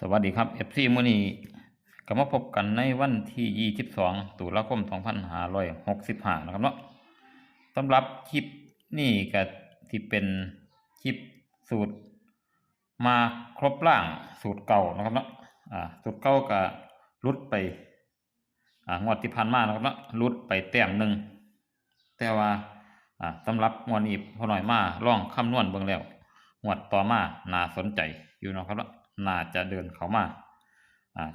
สวัสดีครับ FC มื้อนี้ก็มาพบกันในวันที่ 22 ตุลาคม 2565 นะครับเนาะสำหรับคลิปนี้ก็ที่เป็นคลิปสูตร มาครบล่างสูตรเก่านะครับเนาะอ่าสูตรเก่าก็รุดไปอ่างวดที่ผ่านมานะครับเนาะรุดไปแต้มหนึ่งแต่ว่าอ่าสำหรับงวดนี้พอหน่อยมาล่องคำนวณเบิ่งแล้วงวดต่อมาน่าสนใจอยู่นะครับเนาะ น่าจะเดินเข้ามา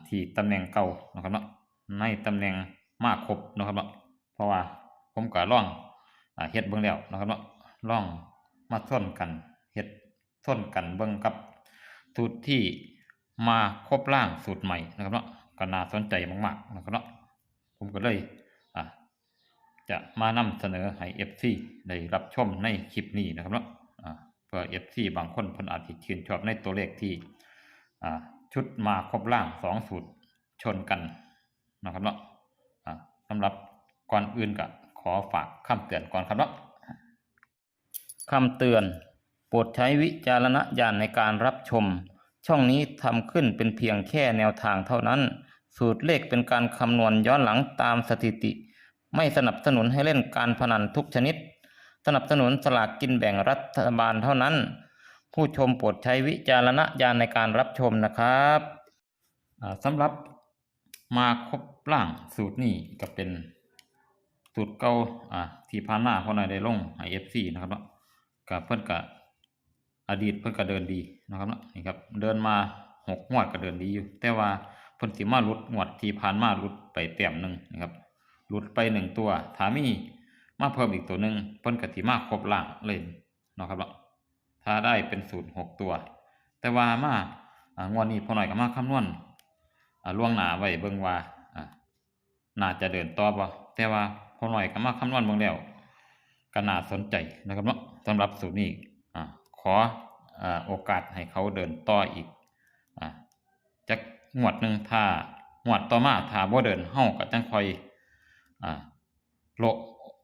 ที่ตำแหน่งเก่านะครับเนาะในตำแหน่งมากครบนะครับเนาะเพราะว่าผมก็ล่องเฮ็ดเบิ่งแล้วนะครับเนาะล่องมาส้นกันเฮ็ดส้นกันเบิ่งกับสูตรที่มาครบล่างสูตรใหม่นะครับเนาะก็น่าสนใจมากๆนะครับเนาะผมก็เลยจะมานำเสนอให้ FC ได้รับชมในคลิปนี้นะครับเนาะเพื่อ FC บางคนเพิ่นอาจสิชื่นชอบในตัวเลขที่ ชุดมาครบล่างสองสูตรชนกันนะครับเนาะสำหรับก่อนอื่นก็ขอฝากคำเตือนก่อนครับเนาะคำเตือนโปรดใช้วิจารณญาณในการรับชม ช่องนี้ทำขึ้นเป็นเพียงแค่แนวทางเท่านั้น สูตรเลขเป็นการคำนวณย้อนหลังตามสถิติ ไม่สนับสนุนให้เล่นการพนันทุกชนิด สนับสนุนสลากกินแบ่งรัฐบาลเท่านั้น ผู้ชมโปรดใช้วิจารณญาณในการรับชมนะครับสำหรับมาครบล่างสูตรนี้ก็เป็นสูตรเก่าอ่าที่ผ่านมาพอหน่อยได้ลงให้ FC นะครับเนาะกับเพิ่นก็อดีตเพิ่นก็เดินดีนะครับเนาะนี่ครับเดินมาหกงวดก็เดินดีอยู่ แต่ว่าเพิ่นสิมาลุดงวดที่ผ่านมาลุดไปแต้มหนึ่งนะครับลุดไปหนึ่งตัวถามีมาเพิ่มอีกตัวหนึ่งเพิ่นก็สิมาครบล่างเลยนะครับเนาะ ถ้าได้เป็นสูตรหกตัว แต่ว่ามาอ่างวดนี้พอหน่อยก็มาคำนวณล่วงหนาไว้เบิ่งว่าน่าจะเดินต่อบ่แต่ว่าพอหน่อยก็มาคำนวณเบิ่งแล้วก็น่าสนใจนะครับเนาะสำหรับสูตรนี้ขอโอกาสให้เขาเดินต่ออีกอจักงวดหนึ่งถ้างวดต่อมาถ้าบ่เดินเฮาก็จังคอยโล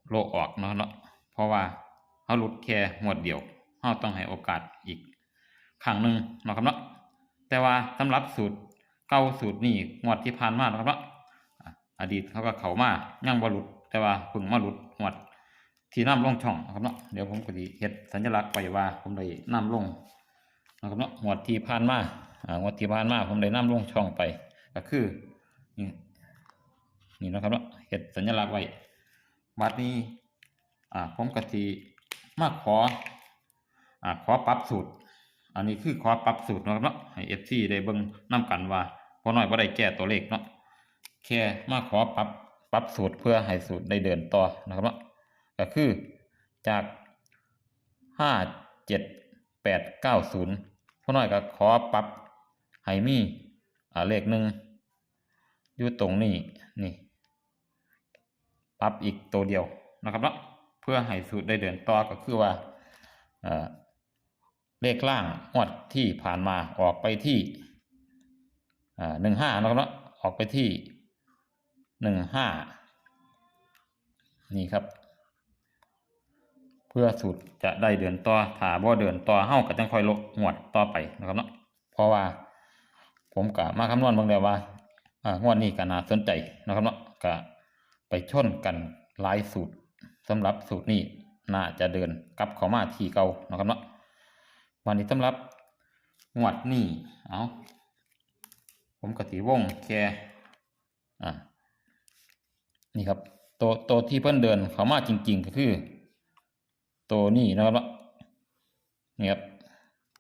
โลออกเนาะเนาะเพราะว่าเฮาหลุดแค่งวดเดียว เราต้องให้โอกาสอีกครั้งหนึ่งนะครับเนาะแต่ว่าสำหรับสูตรเก่าสูตรนี้งวดที่ผ่านมานะครับเนาะอดีตเขาก็เขามายังบ่หลุด แต่ว่าพิ่งมาหลุดงวดที่น้ำลงช่องนะครับเนาะเดี๋ยวผมก็ดีเฮ็ดสัญลักษณ์ไว้ว่าผมได้น้ำลงนะครับเนาะงวดที่ผ่านมาอ่างวดที่ผ่านมาผมได้น้ำลงช่องไป ก็คือนี่นี่นะครับเนาะเฮ็ดสัญลักษณ์ไว้บัดนี้อ่าผมก็สิมาขอ อ่าขอปรับสูตร อันนี้คือขอปรับสูตรเนาะครับเนาะให้เอฟซีได้เบิ่งนํกันว่าพอน้อยบ่ได้แก้ตัวเลขเนาะแค่มาขอปรับปรับสูตรเพื่อให้สูตรได้เดินต่อนะครับเนาะก็คือจากห้าเจ็ดแปดเก้าศูนย์พอน้อยก็ขอปรับให้มีอ่าเลขหนึ่งอยู่ตรงนี้นี่ปรับอีกตัวเดียวนะครับเนาะเพื่อให้สูตรได้เดินต่อก็คือว่า เลขล่างงวดที่ผ่านมาออกไปที่หนึ่งห้านะครับเนาะออกไปที่หนึ่งห้านี่ครับ เพื่อสูตรจะได้เดินต่อถ้าบ่เดินต่อเฮ้าก็จังค่อยลดงวดต่อไปนะครับเนาะเพราะว่าผมก็มาคำนวณบิ่งแล้วว่าอ่างวดนี้ก็น่าสนใจนะครับเนาะก็ไปชนกันหลายสูตรสำหรับสูตรนี้น่าจะเดินกลับเข้ามาที่เก่านะครับเนาะ วันนี้สำหรับงวดนี้เอาผมกติวงแค่อ่านี่ครับตัวตัวที่เพิ่นเดินเขามาจริง ๆ ก็คือ ตัวนี้นะครับนี่ครับ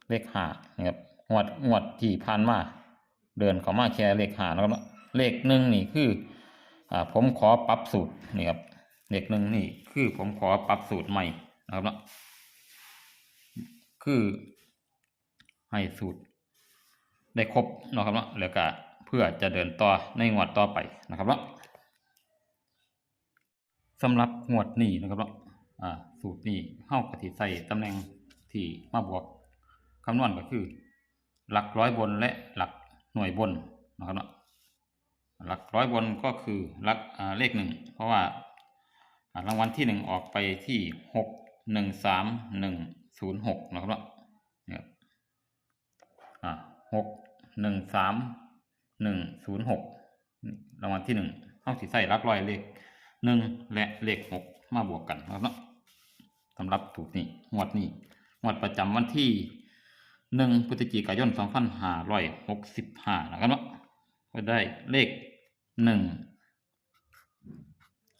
เลขห้านี่ครับงวดงวดที่ผ่านมาเดินเขามาแค่เลขห้านะครับเนาะเลขหนึ่งนี่คืออ่าผมขอปรับสูตรนี่ครับเลขหนึ่งนี่คือผมขอปรับสูตรใหม่นะครับนะคือ ให้สูตร ได้ครบนะครับเนาะแล้วก็เพื่อจะเดินต่อในงวดต่อไปนะครับเนาะสำหรับงวดนี้นะครับเนาะอ่าสูตรนี้เข้ากติใส่ตำแหน่งที่มาบวกคำนวณก็คือ หลักร้อยบนและหลักหน่วยบนนะครับเนาะหลักร้อยบนก็คือหลักเลขหนึ่งเพราะว่ารางวัลที่หนึ่งออกไปที่หกหนึ่งสามหนึ่งศูนย์หกนะครับเนาะ อ่าหกหนึ่งสามหนึ่งศูนย์หกรางวัลที่หนึ่งเอาสิใส่หลักรอยเลขหนึ่งและเลขหกมาบวกกันนะครับเนาะสำหรับถูกนี่งวดนี้งวดประจำวันที่หนึ่งพฤศจิกายนสองพันห้าร้อยหกสิบห้านะครับเนาะก็ได้เลขหนึ่ง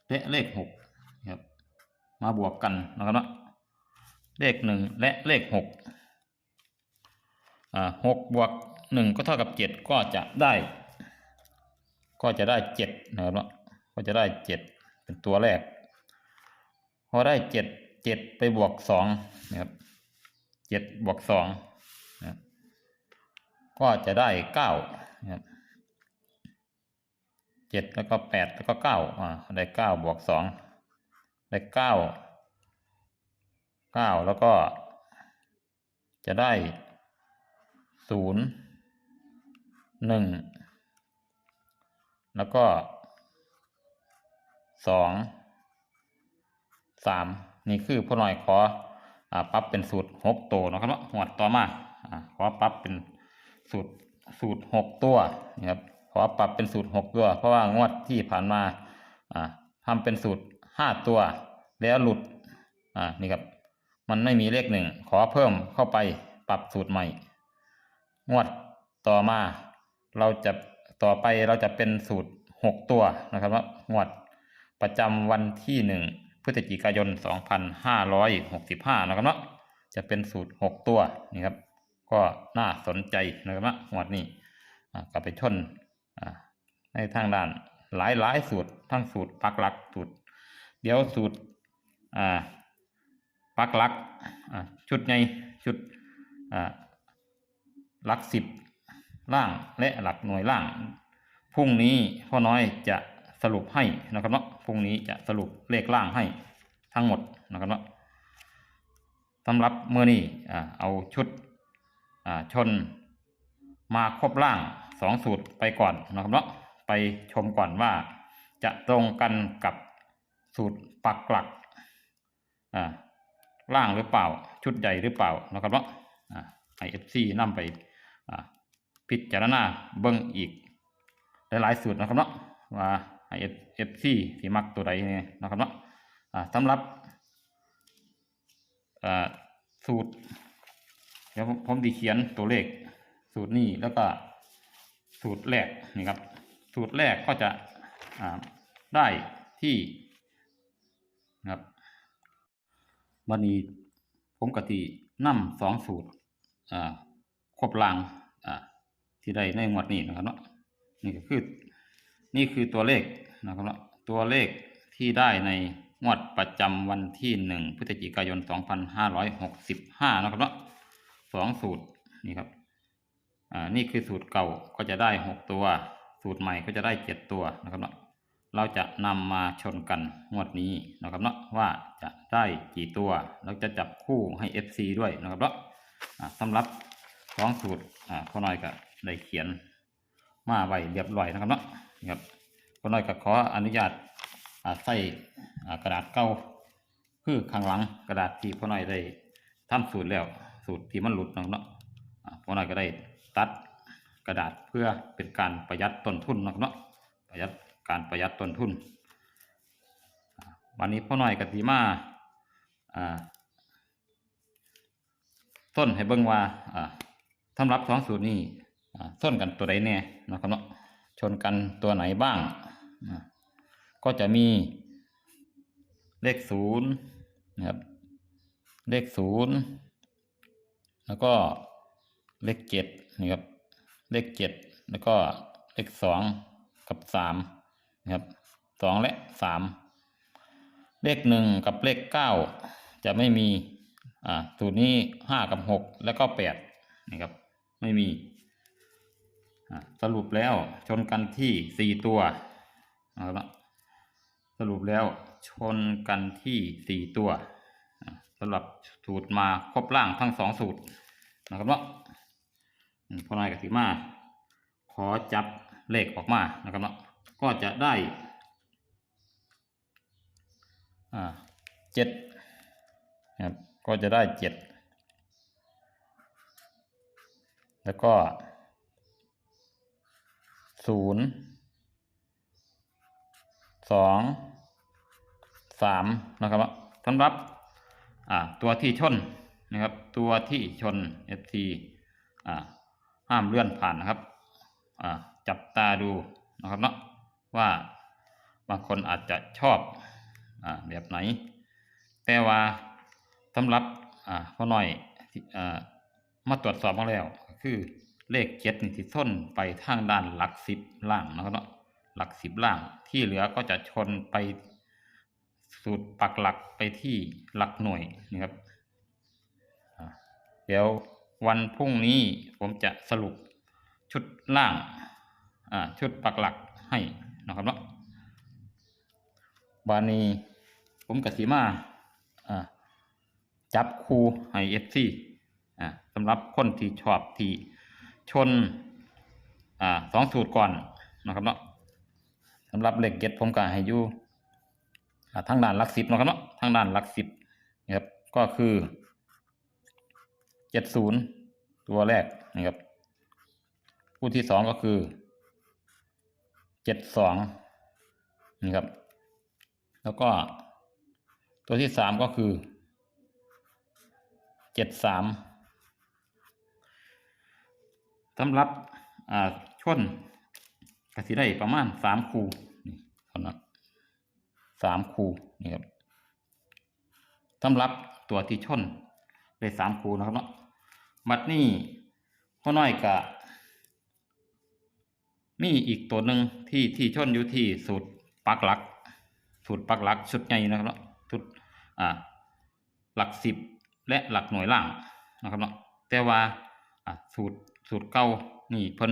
และเลขหกครับมาบวกกันนะครับเนาะเลขหนึ่งและเลขหก หกบวกหนึ่งก็เท่ากับเจ็ดก็จะได้ ก็จะได้เจ็ดนะครับเนาก็จะได้เจ็ดเป็นตัวแรก พอได้เจ็ดเจ็ดไปบวกสองนะครับเจ็ดบวกสองนะครับก็จะได้เก้านะครับเจ็ดแล้วก็แปดแล้วก็เก้าอ่าได้เก้าบวกสองได้เก้าเก้าแล้วก็จะได้ ศูนย์หนึ่งแล้วก็สองสามนี่คือพ่อหน่อยขออ่าปรับเป็นสูตรหกตัวนะครับเนาะหวดต่อมาอ่าขอปรับเป็นสูตรสูตรหกตัวนะครับขอปรับเป็นสูตรหกตัว เพราะว่างวดที่ผ่านมาอ่าทำเป็นสูตรห้าตัว แล้วหลุดอ่านี่ครับมันไม่มีเลขหนึ่งขอเพิ่มเข้าไปปรับสูตรใหม่ งวดต่อมา เราจะต่อไปเราจะเป็นสูตรหกตัวนะครับว่างวดประจำวันที่หนึ่งพฤศจิกายนสองพันห้าร้อยหกสิบห้านะครับเนาะจะเป็นสูตรหกตัวนี่ครับ ก็น่าสนใจนะครับว่างวดนี้กลับไปชนในทางด้านหลายหลายสูตรทั้งสูตรปักหลักสูตร เดี๋ยวสูตรปักหลักชุดใหญ่ชุด หลักสิบล่างและหลักหน่วยล่าง พรุ่งนี้พ่อน้อยจะสรุปให้นะครับเนาะ พรุ่งนี้จะสรุปเลขล่างให้ทั้งหมดนะครับเนาะสำหรับเมื่อนี้อ่เอาชุดชนมาครบล่างสองสูตรไปก่อนนะครับเนาะ ไปชมก่อนว่าจะตรงกันกับสูตรปักหลักล่างหรือเปล่า ชุดใหญ่หรือเปล่านะครับเนาะอ่าไอเอฟซีนำไป พิจารณาเบิ้งอีกหลายๆสูตรนะครับเนาะว่าไอเอฟซีสีมักตัวใดเนี่ยนะครับเนาะสำหรับสูตรเดี๋ยวผมดีเขียนตัวเลขสูตรนี้แล้วก็สูตรแรกนี่ครับ สูตรแรกก็จะได้ที่ครับวันนี้ผมกตินำสองสูตรอ่า ครบลางอ่าที่ได้ในงวดนี้นะครับเนาะนี่ก็คือนี่คือตัวเลขนะครับเนาะตัวเลขที่ได้ในงวดประจำวันที่หนึ่งพฤศจิกายน2565นะครับเนาะสองสูตรนี่ครับอ่านี่คือสูตรเก่าก็จะได้หกตัว สูตรใหม่ก็จะได้เจ็ดตัวนะครับเนาะเราจะนำมาชนกันงวดนี้นะครับเนาะว่าจะได้กี่ตัวเราจะจับคู่ให้ FC ด้วยนะครับเนาะสำหรับ สองสูตรอ่าพ่อน้อยก็ได้เขียนมาไว้เรียบร้อยนะครับเนาะนะครับก็น้อยก็ขออนุญาตอ่าใส่อ่ากระดาษเก่าคือข้างหลังกระดาษที่พ่อน้อยได้ทำสูตรแล้ว สูตรที่มันหลุดนะครับเนาะอ่าพ่อน้อยก็ได้ตัดกระดาษเพื่อเป็นการประหยัดต้นทุนนะครับเนาะประหยัดการประหยัดต้นทุนวันนี้พ่อน้อยกติมาอ่าต้นให้เบิ่งว่าอ่า สำหรับสองสูตรนี้อ่ส้นกันตัวใดแน่นะครับเนาะชนกันตัวไหนบ้าง ก็จะมีเลขศูนย์นะครับ เลขศูนย์แล้วก็เลขเจ็ดนะครับ เลขเจ็ดแล้วก็เลขสองกับสามนะครับสองและสามเลขหนึ่งกับเลขเก้าจะไม่มีอ่าสูตรนี้ห้ากับหกแล้วก็แปดนะครับ ไม่มี สรุปแล้วชนกันที่สี่ตัวเอาละสรุปแล้วชนกันที่สี่ตัวสำหรับสูตรมาครบล่างทั้งสองสูตรนะครับเนาะพอนายกับสีมา ขอจับเลขออกมานะครับเนาะก็จะได้เจ็ดครับก็จะได้เจ็ด แล้วก็ศูนย์สองสามนะครับสำหรับอ่าตัวที่ชนนะครับ ตัวที่ชน FT อ่าห้ามเลื่อนผ่านนะครับอ่าจับตาดูนะครับเนาะว่าบางคนอาจจะชอบอ่าแบบไหน แต่ว่าสำหรับอ่าพอหน่อยอ่ามาตรวจสอบมาแล้ว คือเลขเจ็ดนี่ที่ส้นไปทางด้านหลักสิบล่างนะครับเนาะหลักสิบล่างที่เหลือก็จะชนไปสูตรปักหลักไปที่หลักหน่วยนะครับเดี๋ยววันพรุ่งนี้ผมจะสรุปชุดล่างชุดปักหลักให้นะครับเนาะบานี้ผมกสิมาจับคูให้เอฟซีอ่า สำหรับคนที่ชอบที่ชนอ่าสองสูตรก่อนนะครับเนาะสำหรับเหลขเก็ตผมก็ให้อยู่ทางด้านลักสิบนะครับเนาะทางด้านลักสิบนะครับก็คือเจ็ดศูนย์ตัวแรกนะครับคู่ที่สองก็คือเจ็ดสองนี่ครับ แล้วก็ตัวที่สามก็คือเจ็ดสาม สำหรับอ่าชนกสิได้ประมาณสามคูนี่เท่านั้นสามคูนี่ครับสำหรับตัวที่ชนได้สามคูนะครับเนาะบัดนี้พ่อน้อยกะมีอีกตัวหนึ่งที่ที่ชนอยู่ที่สูตรปักหลัก สูตรปักหลักชุดใหญ่นะครับเนาะชุดอ่าหลักสิบและหลักหน่วยล่างนะครับเนาะแต่ว่าอ่าสูตร สูตรเก่านี่เพิ่น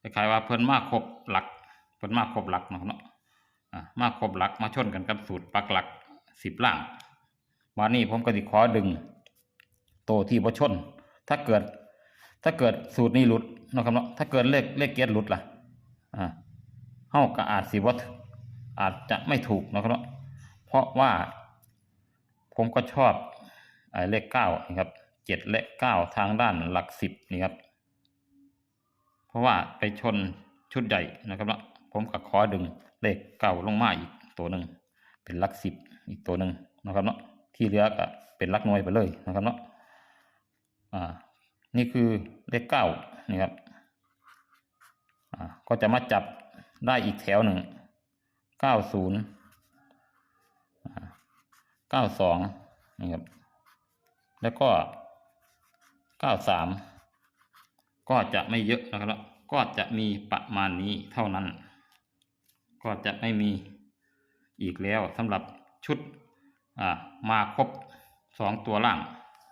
คล้ายๆว่าเพิ่นมากครบหลักเพิ่นมากครบหลักนะครับเนาะอ่ามาครบหลักมาชนกันกับสูตรปักหลักสิบล่างวันนี้ผมก็สิขอดึงโตที่บ่ชน ถ้าเกิด ถ้าเกิดสูตรนี้หลุดนะครับเนาะถ้าเกิดเลขเลขเกียรหลุดล่ะอ่าเฮาก็อาจสิว่าอาจจะไม่ถูกนะครับเนาะเพราะว่าผมก็ชอบอเลขเก้านี่ครับเจ็ดและเก้าทางด้านหลักสิบนี่ครับ เพราะว่าไปชนชุดใหญ่นะครับเนาะผมก็ขอดึงเลขเก้าลงมาอีกตัวหนึ่งเป็นลักสิบอีกตัวหนึ่งนะครับเนาะที่เหลือก็เป็นลักน่วยไปเลยนะครับเนาะอ่านี่คือเลขเก้านี่ครับอ่าก็จะมาจับได้อีกแถวหนึ่งเก้าศูนย์เก้าสองนี่ครับแล้วก็เก้าสาม ก็จะไม่เยอะนะครับ ก็จะมีประมาณนี้เท่านั้น ก็จะไม่มีอีกแล้วสำหรับชุดอ่ามาครบสองตัวล่าง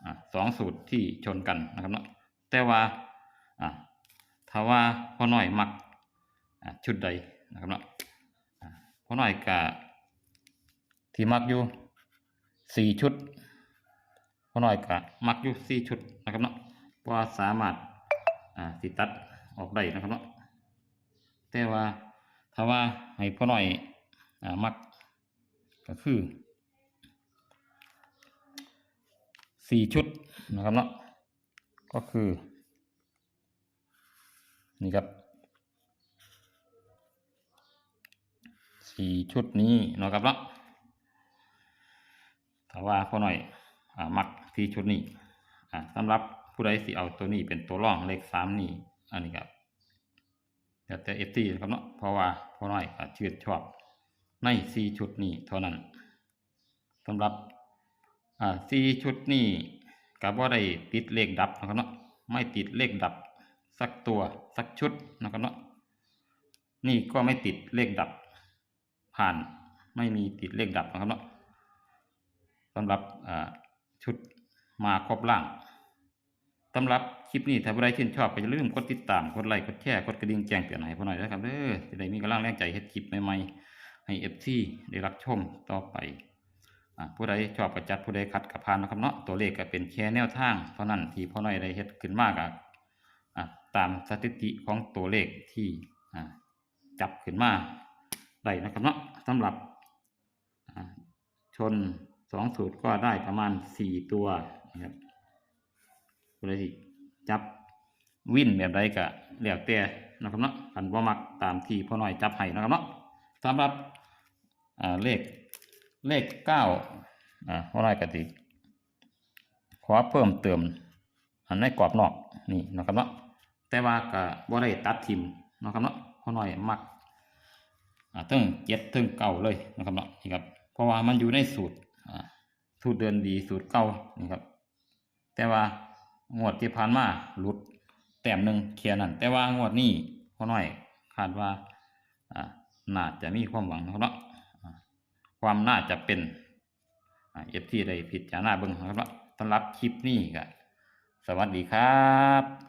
อ่าสองสูตรที่ชนกันนะครับเนาะแต่ว่าอ่าถ้าว่าพ่อน้อยมักชุดใดนะครับเนาะพ่อน้อยกะที่มักอยู่สี่ชุดพ่อน้อยกะมักอยู่สี่ชุดนะครับเนาะเพราะว่าสามารถ อ่าสิตัดออกได้นะครับเนาะแต่ว่าถ้าว่าให้พ่อน้อยอ่ามักก็คือสี่ชุดนะครับเนาะก็คือ นี่ครับสี่ชุดนี้นะครับเนาะถ้าว่าพอหน่อยอ่ามักที่ชุดนี้อ่าสำหรับ ผู้ใดสิเอาตัวนี้เป็นตัวร่องเลขสามนี่อันนี้ครับเดี๋ยวแต่เอฟซีนะครับเนาะเพราะว่าพอน่อยก็ชื่นชอบในสี่ชุดนี้เท่านั้นสำหรับอ่าสี่ชุดนี้กับว่าได้ติดเลขดับนะครับเนาะไม่ติดเลขดับสักตัวสักชุดนะครับเนาะนี่ก็ไม่ติดเลขดับผ่านไม่มีติดเลขดับนะครับเนาะสำหรับชุดมาครบล่าง สำหรับคลิปนี้ถ้าผู้ใดชื่นชอบก็อย่าลืมกดติดตามกดไลค์กดแชร์กดกระดิ่งแจ้งเตือนให้พวกหน่อยนะครับเด้อจะได้มีกำลังแรงใจเฮ็ดคลิปใหม่ๆให้เอฟซีได้รับชมต่อไปอ่าผู้ใดชอบก็จัดผู้ใดขัดกับพานนะครับเนาะตัวเลขก็เป็นแค่แนวทางเท่านั้นที่พ่อหน่อยได้เฮ็ดขึ้นมากอะอะตามสถิติของตัวเลขที่อ่าจับขึ้นมาได้นะครับเนาะสำหรับอ่าชนสองสูตรก็ได้ประมาณสี่ตัวนะครับ ก็เลยจับวินแบบใดก็แล้วแต่นะครับเนาะคันบ่มักตามที่พ่อหน้อยจับให้นะครับเนาะสำหรับเลขเลขเก้าอ่าพ่อน้อยก็สิขอเพิ่มเติมอันในกรอบนอกนี่นะครับเนาะแต่ว่าก็บ่ได้ตัดทิมนะครับเนาะพ่อหน้อยมักถึงเจ็ดถึงเก้าเลยนะครับเนาะนี่ครับเพราะว่ามันอยู่ในสูตรสูตรเดินดีสูตรเก่านี่ครับแต่ว่า งวดที่ผ่านมาหลุดแต้มหนึ่งเคลียร์นั่นแต่ว่างวดนี้พอหน่อยคาดว่าอน่าจะมีความหวังครับเนาะอ่าความน่าจะเป็นเอฟที่ได้ผิดจารณาเบิ่งครับเนาะสำหรับคลิปนี้ก็สวัสดีครับ